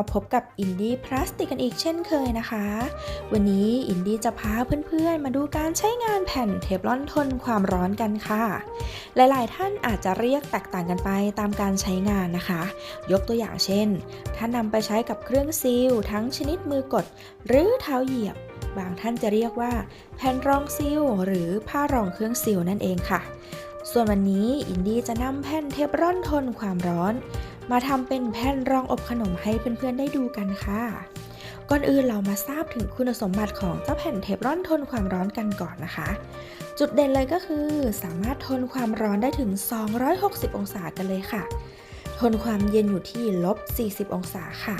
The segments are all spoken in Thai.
มาพบกับอินดี้พลาสติกกันอีกเช่นเคยนะคะ วันนี้อินดี้จะพาเพื่อนๆ มาดูการใช้งานแผ่นเทฟลอนทนความร้อนกันค่ะ หลายๆ ท่านอาจจะเรียกแตกต่างกันไปตามการใช้งานนะคะ ยกตัวอย่างเช่น ถ้านำไปใช้กับเครื่องซีล ทั้งชนิดมือกด หรือเท้าเหยียบ บางท่านจะเรียกว่าแผ่นรองซีล หรือผ้ารองเครื่องซีลนั่นเองค่ะ ส่วนวันนี้อินดี้จะนำแผ่นเทฟลอนทนความร้อน มาทำเป็นแผ่นรองอบขนมให้เพื่อนๆได้ดูกันค่ะ ก่อนอื่นเรามาทราบถึงคุณสมบัติของเจ้าแผ่นเทฟลอนทนความร้อนกันก่อนนะคะ จุดเด่นเลยก็คือ สามารถทนความร้อนได้ถึง 260 องศากันเลยค่ะ ทนความเย็นอยู่ที่ลบ 40 องศาค่ะ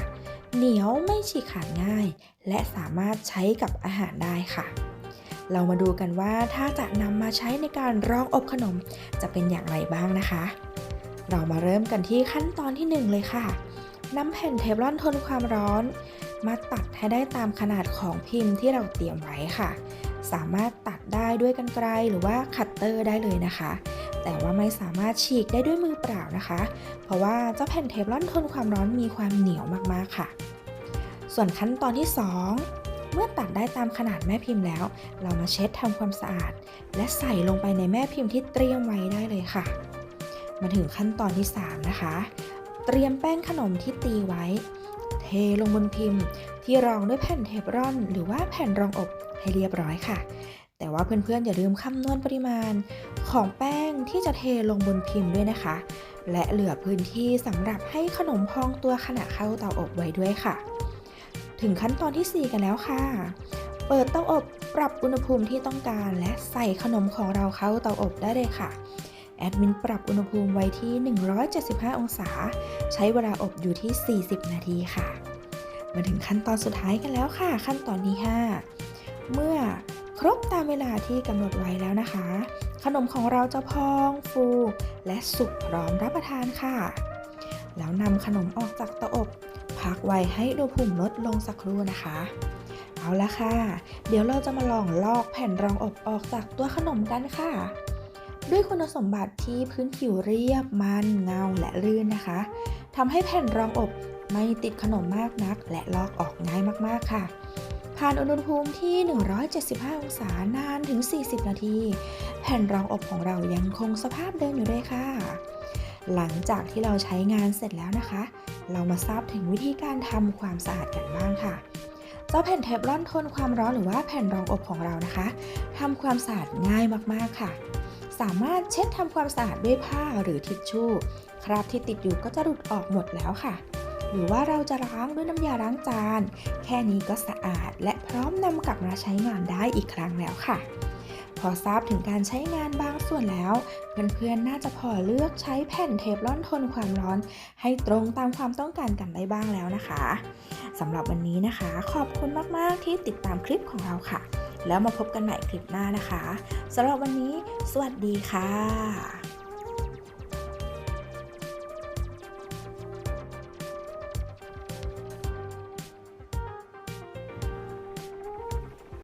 เหนียวไม่ฉีกขาดง่าย และสามารถใช้กับอาหารได้ค่ะเรามาดูกันว่าถ้าจะนำมาใช้ในการรองอบขนมจะเป็นอย่างไรบ้างนะคะ เรามาเริ่มกันที่ขั้นตอนที่ 1 เลยค่ะนำแผ่นเทฟลอนทนความร้อน มาตัดให้ได้ตามขนาดของพิมพ์ที่เราเตรียมไว้ค่ะ สามารถตัดได้ด้วยกรรไกรหรือว่าคัตเตอร์ได้เลยนะคะ แต่ว่าไม่สามารถฉีกได้ด้วยมือเปล่านะคะ เพราะว่าเจ้าแผ่นเทฟลอนทนความร้อนมีความเหนียวมากๆค่ะ ส่วนขั้นตอนที่ 2เมื่อตัดได้ตามขนาดแม่พิมพ์แล้ว เรามาเช็ดทำความสะอาด และใส่ลงไปในแม่พิมพ์ที่เตรียมไว้ได้เลยค่ะ มาถึงขั้นตอนที่ 3 นะคะ เตรียมแป้งขนมที่ตีไว้ เทลงบนพิมพ์ที่รองด้วยแผ่นเทฟลอน หรือว่าแผ่นรองอบให้เรียบร้อยค่ะ แต่ว่าเพื่อนๆอย่าลืมคำนวณปริมาณของแป้งที่จะเทลงบนพิมพ์ด้วยนะคะ และเหลือพื้นที่สำหรับให้ขนมพองตัวขณะเข้าเตาอบไว้ด้วยค่ะ ถึงขั้นตอนที่ 4 กันแล้วค่ะ เปิดเตาอบปรับอุณหภูมิที่ต้องการ และใส่ขนมของเราเข้าเตาอบได้เลยค่ะ แอดมินปรับอุณหภูมิไว้ที่ 175 องศา ใช้เวลาอบอยู่ที่ 40 นาทีค่ะ มาถึงขั้นตอนสุดท้ายกันแล้วค่ะ ขั้นตอนที่ 5 เมื่อครบตามเวลาที่กำหนดไว้แล้วนะคะ ขนมของเราจะพองฟู และสุกพร้อมรับประทานค่ะ แล้วนำขนมออกจากเตาอบพักไว้ให้อุณหภูมิลดลงสักครู่นะคะ เอาละค่ะ เดี๋ยวเราจะมาลองลอกแผ่นรองอบออกจากตัวขนมกันค่ะ ด้วยคุณสมบัติที่พื้นผิวเรียบมันเงาและลื่นนะคะทำให้แผ่นรองอบไม่ติดขนมมากนัก และลอกออกง่ายมากๆค่ะ ผ่านอุณหภูมิที่ 175 องศานานถึง 40 นาที แผ่นรองอบของเรายังคงสภาพเดิมอยู่เลยค่ะ หลังจากที่เราใช้งานเสร็จแล้วนะคะ เรามาทราบถึงวิธีการทำความสะอาดกันบ้างค่ะเจ้าแผ่นเทฟลอนทนความร้อนหรือว่าแผ่นรองอบของเรานะคะทำความสะอาดง่ายมากๆค่ะ สามารถเช็ดทำความสะอาดด้วยผ้าหรือทิชชู่ คราบที่ติดอยู่ก็จะหลุดออกหมดแล้วค่ะ หรือว่าเราจะล้างด้วยน้ำยาล้างจาน แค่นี้ก็สะอาด และพร้อมนำกลับมาใช้งานได้อีกครั้งแล้วค่ะ พอทราบถึงการใช้งานบางส่วนแล้ว เพื่อนๆ น่าจะพอเลือกใช้แผ่นเทฟลอนทนความร้อน ให้ตรงตามความต้องการกันได้บ้างแล้วนะคะสำหรับวันนี้นะคะ ขอบคุณมากๆที่ติดตามคลิปของเราค่ะ แล้วมาพบกันใหม่คลิปหน้านะคะสำหรับวันนี้ สวัสดีค่ะ